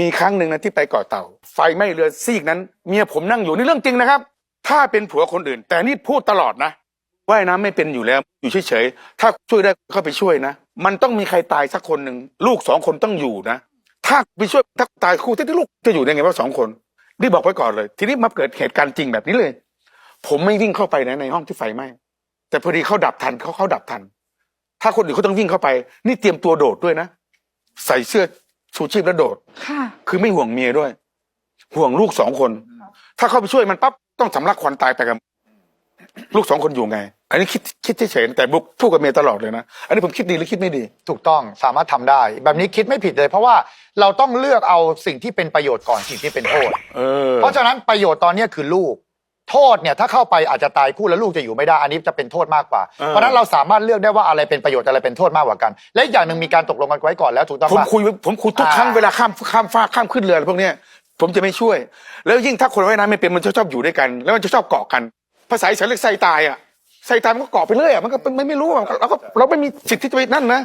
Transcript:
มีครั้งหนึ่งนะที่ไปเกาะเต่า ไฟไหม้เรือซีกนั้น เมียผมนั่งอยู่นี่เรื่องจริงนะครับ ถ้าเป็นผัวคนอื่น แต่นี่พูดตลอดนะว่ายน้ำไม่เป็นอยู่แล้ว อยู่เฉยๆถ้าช่วยได้ก็ไปช่วยนะ มันต้องมีใครตายสักคนหนึ่งลูกสองคนต้องอยู่นะ ถ้าไปช่วยถ้าตายคู่ที่ลูกจะอยู่ได้ไงว่าสองคนนี่บอกไว้ก่อนเลย ทีนี้มาเกิดเหตุการณ์จริงแบบนี้เลย ผมไม่วิ่งเข้าไปนะในห้องที่ไฟไหม้แต่พอดีเขาดับทันเขาเขาดับทัน ถ้าคนอื่นเขาต้องวิ่งเข้าไป นี่เตรียมตัวโดดด้วยนะ ใส่เสื้อ ชูชีพแล้วโดด ค่ะ คือไม่ห่วงเมียด้วย ห่วงลูกสองคน ถ้าเข้าไปช่วยมันปั๊บต้องสำลักควันตายไปกับลูกสองคนอยู่ไง อันนี้คิดคิดเฉยๆแต่บุกพูดกับเมียตลอดเลยนะ อันนี้ผมคิดดีหรือคิดไม่ดี ถูกต้องสามารถทำได้ แบบนี้คิดไม่ผิดเลย เพราะว่าเราต้องเลือกเอาสิ่งที่เป็นประโยชน์ก่อนสิ่งที่เป็นโทษ เออ เพราะฉะนั้นประโยชน์ตอนนี้คือลูก โทษเนี่ยถ้าเข้าไปอาจจะตายคู่แล้วลูกจะอยู่ไม่ได้อันนี้จะเป็นโทษมากกว่าเออเพราะฉะนั้นเราสามารถเลือกได้ว่าอะไรเป็นประโยชน์อะไรเป็นโทษมากกว่ากัน และอีกอย่างหนึ่งมีการตกลงกันไว้ก่อนแล้วถูกต้องผมปะ คุยผมคุยทุกอ่าครั้งเวลาข้ามข้ามฟ้ากข้ามขึ้นเรืออะไรพวกเนี้ยผมจะไม่ช่วย แล้วยิ่งถ้าคนว่ายน้ำไม่เป็นมันจะชอบอยู่ด้วยกัน แล้วมันจะชอบเกาะกัน ภาษาอีสานเรียกไซตายอะไซตายมันก็เกาะไปเรื่อยอะมันก็มันไม่รู้อะเราก็เราไม่มีสิทธิ์ที่จะไปนั่นนะ